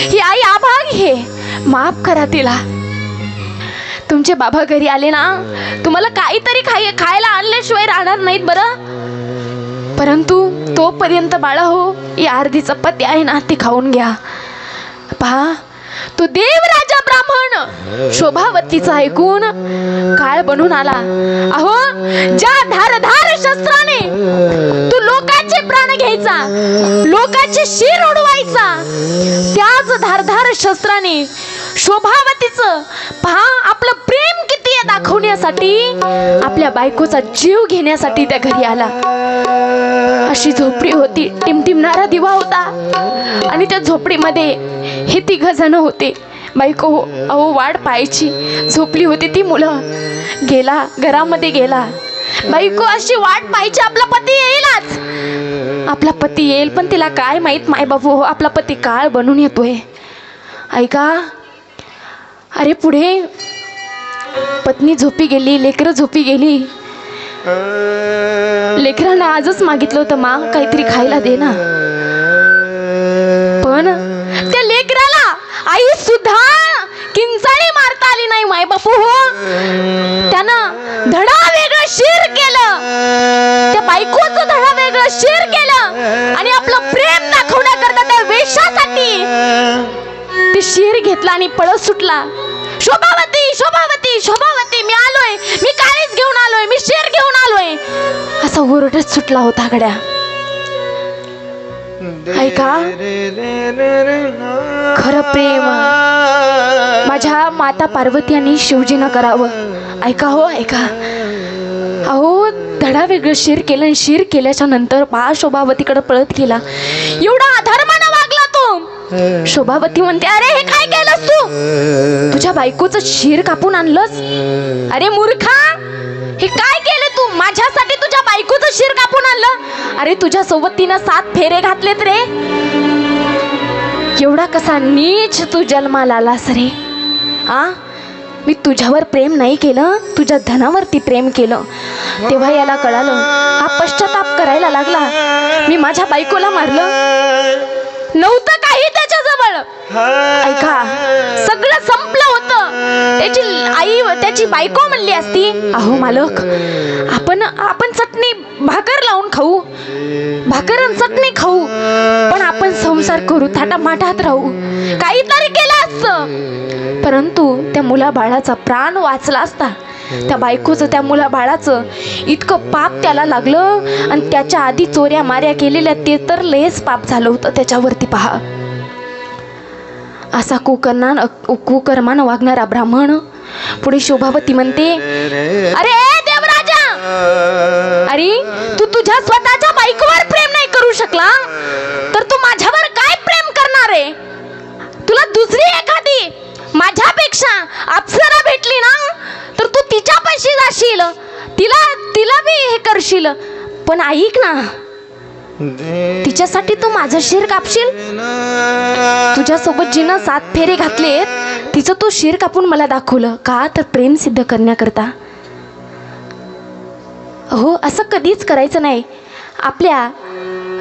ही आई आभाग हे माफ करा तिला. तुमचे बाबा घरी आले ना तुम्हाला काहीतरी खाय खायला आणल्याशिवाय राहणार नाहीत बरं. परंतु तोपर्यंत बाळा हो ही अर्धी चपाती आहे ना ती खाऊन घ्या. पहा तो देवराजा ब्राह्मण. शोभावतीचा ऐकून काळ बनून आला. अहो ज्या धारधार शस्त्राने घ्यायचा लोकांचे शिर उडवायचा. त्याच धारधार शस्त्राने शोभावतीचं पहा आपलं प्रेम किती आहे दाखवण्यासाठी. आपल्या बायकोचा जीव घेण्यासाठी त्या घरी आला. अशी झोपडी होती टिमटिमणारा दिवा होता. आणि त्या झोपडीमध्ये हे तिघ जण होते. बायको अहो वाट पाहायची. झोपली होती ती मुलं. गेला घरामध्ये गेला. बायको अशी वाट पाहायची आपला पती येईलच. आपला पती येईल पण तिला काय माहीत माय बाबू हो आपला पती काळ बनून येतोय. ऐका. अरे पुढे. पत्नी झोपी गेली लेकरं झोपी गेली. लेकरांना आजच मागितलं होतं मा. काहीतरी खायला दे ना. पण त्या लेकराला आई सुद्धा किंचाळी मारता आली नाही माय बापू हो. त्यानं धडा वेगळं शिर केलं. त्या बायकोचं धडा वेगळं शिर केलं. ते शिर घेतला आणि पळत सुटला. शोभावती शोभावती शोभावती मी आलोय. मी काळीच घेऊन आलोय मी शेर घेऊन आलोय. असा ओरडत सुटला होता गड्या. ऐका खरं प्रेम. माझ्या माता पार्वती आणि शिवजीनं करावं. ऐका हो ऐका. अहो धडा वेगळं शिर केलं आणि शिर केल्याच्यानंतर पहा शोभावतीकडे पळत गेला. एवढा अधर्मानं शोभावती म्हणते अरे हे काय केलंस तू? तुझ्या बायकोचं शिर कापून आणलंस? अरे मूर्खा! हे काय केलं तू? माझ्यासाठी तुझ्या बायकोचं शिर कापून आणलं? अरे तुझ्या सोबत तिनं सात फेरे घातलेत रे. एवढा कसा नीच तू जन्माला आलास रे. आ? मी तुझ्यावर प्रेम नाही केलं तुझ्या धनावरती प्रेम केलं. तेव्हा याला कळालं हा पश्चाताप करायला लागला. मी माझ्या बायकोला मारलं. नव्हतं ऐका सगळं संपलं होतं. त्याची आई त्याची बायको म्हणली असती. अहो मालक आपण आपण चटणी भाकर लावून खाऊ. भाकर आणि चटणी खाऊ. पण आपण संसार करू थाटामाटात राहू. काहीतरी केलं असतं. परंतु त्या मुला बाळाचा प्राण वाचला असता. त्या बायकोचं त्या मुला बाळाचं इतकं पाप त्याला लागलं. आणि त्याच्या आधी चोऱ्या माऱ्या केलेल्या ते तर लयच पाप झालं होतं. त्याच्यावरती पहा. असा कुकर्णा कुकर्मान वागणारा ब्राह्मण. पुढे शोभावती म्हणते अरे देवराजा! अरे तू तुझ्या स्वतःच्या बाईकवर प्रेम नाही करू शकला? तर तू माझ्यावर काय प्रेम करणार आहे? तुला दुसरी एखादी माझ्यापेक्षा अप्सरा भेटली ना तर तू तिच्यापाशी जाशील. तिला तिला बी हे करशील. पण ऐक ना तिच्यासाठी तू माझं शिर कापशील? तुझ्यासोबत जिनं सात फेरे घातलेत तिचं तू शिर कापून मला दाखवलं. का तर प्रेम सिद्ध करण्याकरता? हो असं कधीच करायचं नाही. आपल्या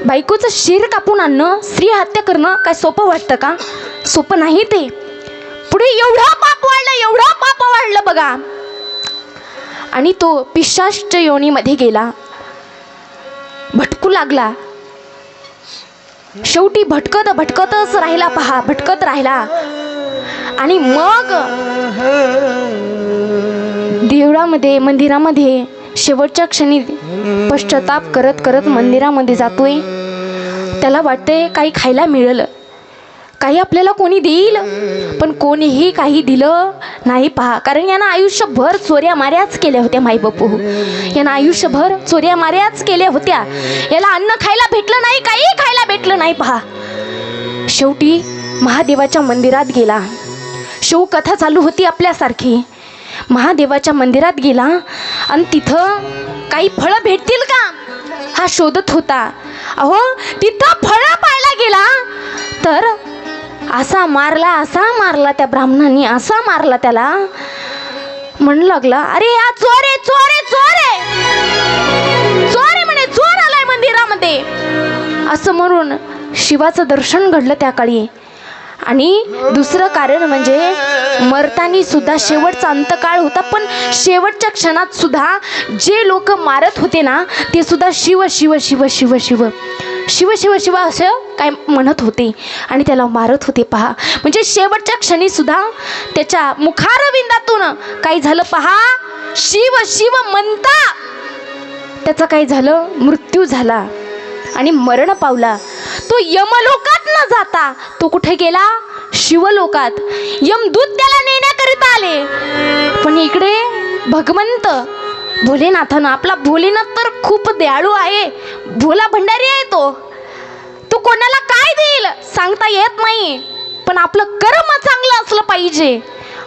बायकोचं शिर कापून आणणं स्त्री हत्या करणं काय सोपं वाटतं का? सोपं नाही ते. पुढे एवढा पाप वाढलं एवढा पाप वाढलं बघा. आणि तो पिशाश्च योनीमध्ये गेला. भटकू लागला. शेवटी भटकत भटकतच राहिला पहा भटकत राहिला. आणि मग देवळामध्ये मंदिरामध्ये शेवटच्या क्षणी पश्चाताप करत करत मंदिरामध्ये जातोय. त्याला वाटतंय काही खायला मिळेल. काही आपल्याला कोणी देईल? पण कोणीही काही दिलं नाही पहा. कारण यानं आयुष्यभर चोऱ्या माऱ्याच केल्या होत्या माई बापू. यानं आयुष्यभर चोऱ्या माऱ्याच केल्या होत्या. याला अन्न खायला भेटलं नाही काही खायला भेटलं नाही पहा. शेवटी महादेवाच्या मंदिरात गेला. शिवकथा चालू होती आपल्यासारखी. महादेवाच्या मंदिरात गेला आणि तिथं काही फळं भेटतील का? हा शोधत होता. अहो तिथं फळं पाहायला गेला. तर असा मारला असा मारला त्या ब्राह्मणांनी असा मारला त्याला. म्हणू लागला अरे हा चोर आहे चोर आहे चोर! आहे चोर आहे म्हणे चोर आलाय मंदिरामध्ये. असं म्हणून शिवाचं दर्शन घडलं त्या काळी. आणि दुसरं कारण म्हणजे मरतानी सुद्धा शेवटचा अंतकाळ होता पण शेवटच्या क्षणात सुद्धा जे लोक मारत होते ना ते सुद्धा शिव शिव शिव शिव शिव. शिव शिव शिव असं काय म्हणत होते आणि त्याला मारत होते पहा. म्हणजे शेवटच्या क्षणी सुद्धा त्याच्या मुखारविंदातून काही झालं पहा? शिव शिव म्हणता त्याचा काय झालं? मृत्यू झाला आणि मरण पावला. तो यमलोकात न जाता तो कुठे गेला? शिवलोकात. यमदूत त्याला नेण्याकरिता आले. पण इकडे भगवंत भोलेनाथानं आपला भोलेनाथ तर खूप दयाळू आहे. भोला भंडारी आहे तो. तो कोणाला काय देईल सांगता येत नाही. पण आपलं कर्म चांगलं असलं पाहिजे.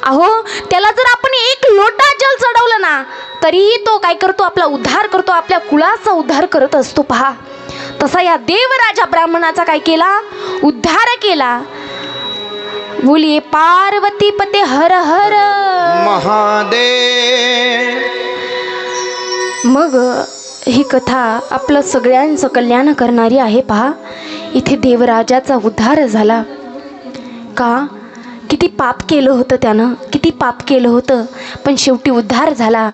अहो त्याला जर आपण एक लोटा जल चढवलं ना तरीही तो काय करतो आपला उद्धार करतो आपल्या कुळाचा उद्धार करत असतो पहा. तसा या देवराजा ब्राह्मणाचा काय केला? उद्धार केला. बोलिये पार्वती पते हर हर. महादेव मग ही कथा आपलं सगळ्यांचं कल्याण करणारी आहे पहा. इथे देवराजाचा उद्धार झाला. का? किती पाप केलं होतं त्यानं किती पाप केलं होतं पण शेवटी उद्धार झाला.